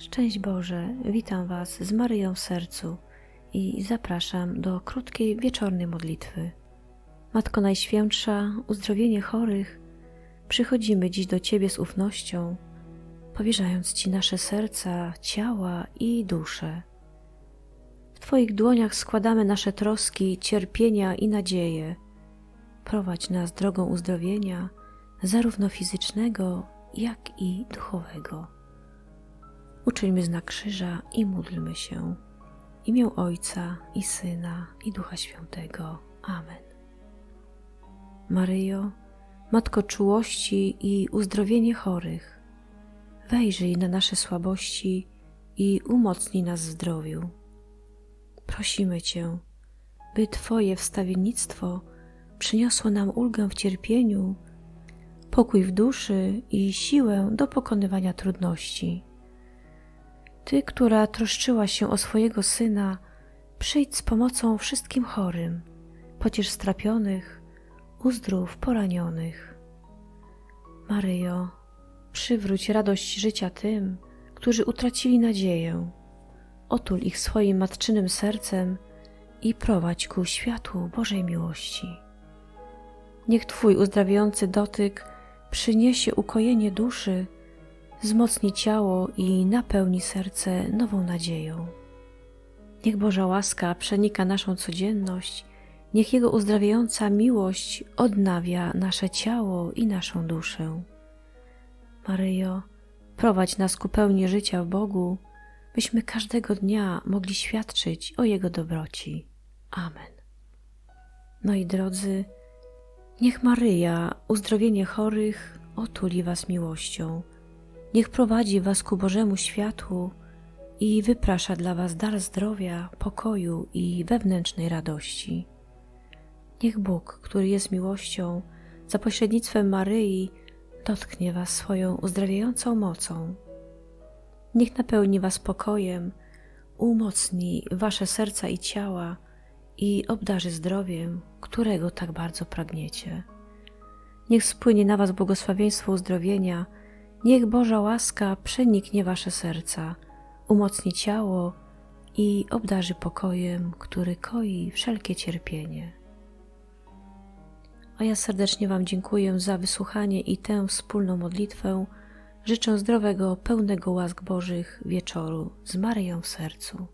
Szczęść Boże, witam Was z Maryją w sercu i zapraszam do krótkiej wieczornej modlitwy. Matko Najświętsza, uzdrowienie chorych, przychodzimy dziś do Ciebie z ufnością, powierzając Ci nasze serca, ciała i dusze. W Twoich dłoniach składamy nasze troski, cierpienia i nadzieje. Prowadź nas drogą uzdrowienia, zarówno fizycznego, jak i duchowego. Uczyńmy znak krzyża i módlmy się. W imię Ojca i Syna i Ducha Świętego. Amen. Maryjo, Matko czułości i uzdrowienie chorych, wejrzyj na nasze słabości i umocnij nas w zdrowiu. Prosimy Cię, by Twoje wstawiennictwo przyniosło nam ulgę w cierpieniu, pokój w duszy i siłę do pokonywania trudności. Ty, która troszczyła się o swojego syna, przyjdź z pomocą wszystkim chorym, pociesz strapionych, uzdrów poranionych. Maryjo, przywróć radość życia tym, którzy utracili nadzieję. Otul ich swoim matczynym sercem i prowadź ku światłu Bożej miłości. Niech Twój uzdrawiający dotyk przyniesie ukojenie duszy, wzmocni ciało i napełni serce nową nadzieją. Niech Boża łaska przenika naszą codzienność, niech Jego uzdrawiająca miłość odnawia nasze ciało i naszą duszę. Maryjo, prowadź nas ku pełni życia w Bogu, byśmy każdego dnia mogli świadczyć o Jego dobroci. Amen. No i drodzy, niech Maryja, uzdrowienie chorych, otuli Was miłością. Niech prowadzi Was ku Bożemu światłu i wyprasza dla Was dar zdrowia, pokoju i wewnętrznej radości. Niech Bóg, który jest miłością, za pośrednictwem Maryi dotknie Was swoją uzdrawiającą mocą. Niech napełni Was pokojem, umocni Wasze serca i ciała i obdarzy zdrowiem, którego tak bardzo pragniecie. Niech spłynie na Was błogosławieństwo uzdrowienia, niech Boża łaska przeniknie Wasze serca, umocni ciało i obdarzy pokojem, który koi wszelkie cierpienie. A ja serdecznie Wam dziękuję za wysłuchanie i tę wspólną modlitwę. Życzę zdrowego, pełnego łask Bożych wieczoru z Maryją w sercu.